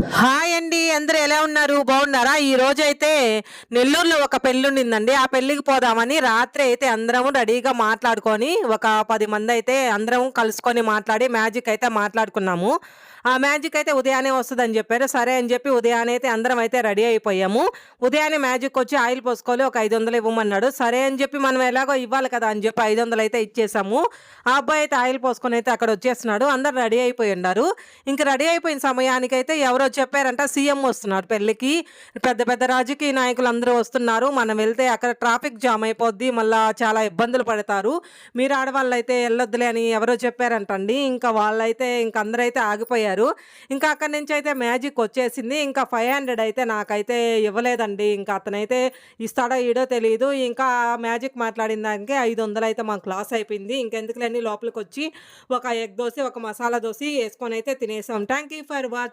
Hi అండి అందరూ ఎలా ఉన్నారు? బాగున్నారా? ఈ రోజు అయితే నెల్లూరులో ఒక పెళ్ళి ఉండిందండి. ఆ పెళ్ళికి పోదామని రాత్రి అయితే అందరము రెడీగా మాట్లాడుకొని ఒక పది మంది అయితే అందరం కలుసుకొని మాట్లాడి మ్యాజిక్ అయితే మాట్లాడుకున్నాము. ఆ మ్యాజిక్ అయితే ఉదయాన్నే వస్తుందని చెప్పారు. సరే అని చెప్పి ఉదయాన్నే అయితే అందరం అయితే రెడీ అయిపోయాము. ఉదయాన్నే మ్యాజిక్ వచ్చి ఆయిల్ పోసుకోవాలి ఒక ఐదు వందలు ఇవ్వమన్నాడు. సరే అని చెప్పి మనం ఎలాగో ఇవ్వాలి కదా అని చెప్పి ఐదు వందలు అయితే ఇచ్చేసాము. ఆ అబ్బాయి అయితే ఆయిల్ పోసుకొని అయితే అక్కడ వచ్చేస్తున్నాడు. అందరు రెడీ అయిపోయి ఉన్నారు. ఇంక రెడీ అయిపోయిన సమయానికైతే ఎవరో చెప్పారంట సీఎం వస్తున్నారు పెళ్ళికి. పెద్ద పెద్ద రాజకీయ నాయకులు అందరూ వస్తున్నారు. మనం వెళ్తే అక్కడ ట్రాఫిక్ జామ్ అయిపోద్ది మళ్ళీ చాలా ఇబ్బందులు పడతారు. మీరు ఆడవాళ్ళు అయితే వెళ్ళొద్దులే అని ఎవరో చెప్పారంటండి. ఇంకా వాళ్ళైతే ఇంక అందరూ అయితే ఆగిపోయారు. ఇంకా అక్కడి నుంచి అయితే మ్యాజిక్ వచ్చేసింది. ఇంకా ఫైవ్ హండ్రెడ్ అయితే నాకైతే ఇవ్వలేదండి. ఇంకా అతనైతే ఇస్తాడో ఈడో తెలియదు ఇంకా మ్యాజిక్ మాట్లాడిన దానికి ఐదు వందలు అయితే మాకు లాస్ అయిపోయింది. ఇంకెందుకులేని లోపలికి వచ్చి ఒక ఎగ్ దోశ ఒక మసాలా దోశ వేసుకొని అయితే తినేసాం. Thank you for watching